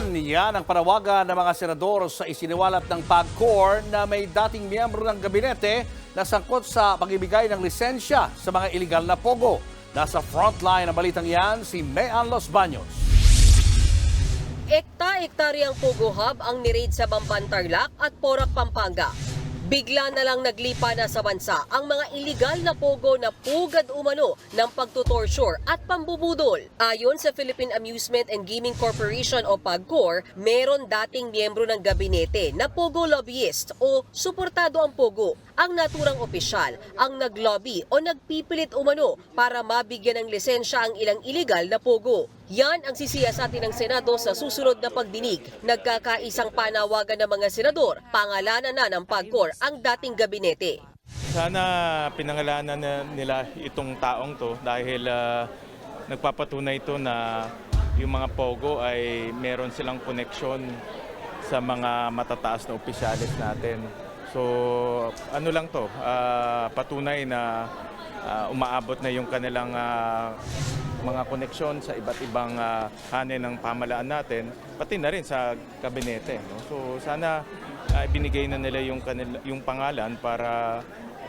Kababayan, yan ang panawagan ng mga senador sa isiniwalat ng PAGCOR na may dating miyembro ng gabinete na sangkot sa pagbibigay ng lisensya sa mga iligal na pogo. Nasa frontline ng balitang yan si Mayan Los Baños. Ekta-ektaryang Pogo Hub ang niraid sa Bamban Tarlac at Porac, Pampanga. Bigla na lang naglipa na sa bansa ang mga iligal na pogo na pugad umano ng pagtutorture at pambubudol. Ayon sa Philippine Amusement and Gaming Corporation o PAGCOR, meron dating miyembro ng gabinete na pogo lobbyist o suportado ang pogo. Ang naturang opisyal ang naglobby o nagpipilit umano para mabigyan ng lisensya ang ilang iligal na pogo. Yan ang sisiyasatin ng Senado sa susunod na pagdinig. Nagkakaisang panawagan ng mga senador, pangalanan na ng PAGCOR ang dating gabinete. Sana pinangalanan na nila itong taong to dahil ah, nagpapatunay ito na yung mga Pogo ay meron silang koneksyon sa mga matataas na opisyalis natin. So ano lang to, ah, patunay na ah, umaabot na yung kanilang ah, mga koneksyon sa iba't ibang ah, hanin ng pamalaan natin, pati na rin sa kabinete. No? So sana ah, ibinigay na nila yung, kanila, yung pangalan para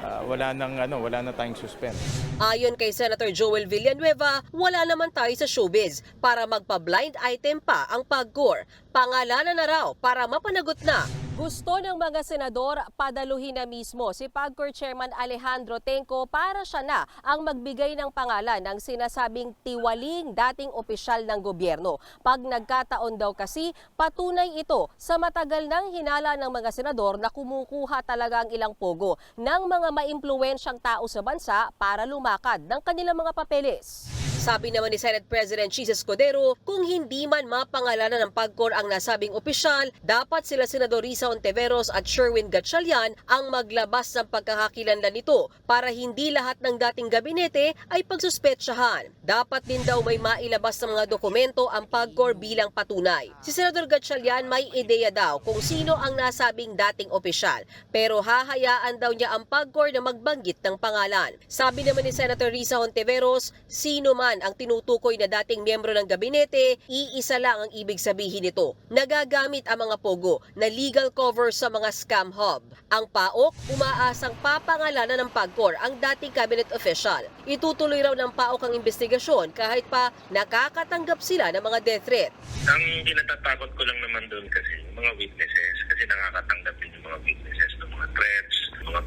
ah, wala nang ano, wala na tayong suspend. Ayon kay Senator Joel Villanueva, wala naman tayo sa showbiz para magpa-blind item pa ang PAGCOR. Pangalanan na raw para mapanagot na. Gusto ng mga senador padaluhin na mismo si PAGCOR Chairman Alejandro Tenco para siya na ang magbigay ng pangalan ng sinasabing tiwaling dating opisyal ng gobyerno. Pag nagkataon daw kasi, patunay ito sa matagal nang hinala ng mga senador na kumukuha talaga ang ilang pogo ng mga maimpluwensyang tao sa bansa para lumakad ng kanilang mga papeles. Sabi naman ni Senate President Chis Escudero, kung hindi man mapangalanan ng PAGCOR ang nasabing opisyal, dapat sila Senador Risa Ontiveros at Sherwin Gatchalian ang maglabas ng pagkakakilanlan nito para hindi lahat ng dating gabinete ay pagsuspetsyahan. Dapat din daw may mailabas ng mga dokumento ang PAGCOR bilang patunay. Si Senador Gatchalian may ideya daw kung sino ang nasabing dating opisyal, pero hahayaan daw niya ang PAGCOR na magbanggit ng pangalan. Sabi naman ni Senator Risa Ontiveros, sino man ang tinutukoy na dating miyembro ng gabinete, iisa lang ang ibig sabihin nito. Nagagamit ang mga pogo na legal cover sa mga scam hub. Ang PAOK, umaasang papangalanan ng PAGCOR ang dating cabinet official. Itutuloy raw ng PAOK ang investigasyon kahit pa nakakatanggap sila ng mga death threat. Ang kinatatakot ko lang naman doon kasi mga witnesses, kasi nakakatanggap din yung mga witnesses ng mga threats,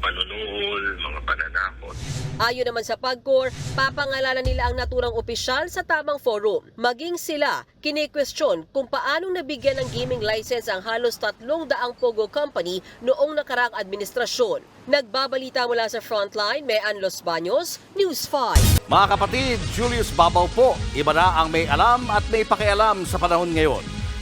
mga panunuhol, mga pananakot. Ayon naman sa PAGCOR, papangalanan nila ang naturang opisyal sa tamang forum. Maging sila, kini-question kung paanong nabigyan ng gaming license ang halos tatlong daang Pogo Company noong nakaraang administrasyon. Nagbabalita mula sa Frontline, Mean Los Baños, News 5. Mga kapatid, Julius Babaw po. Iba na ang may alam at may pakialam sa panahon ngayon.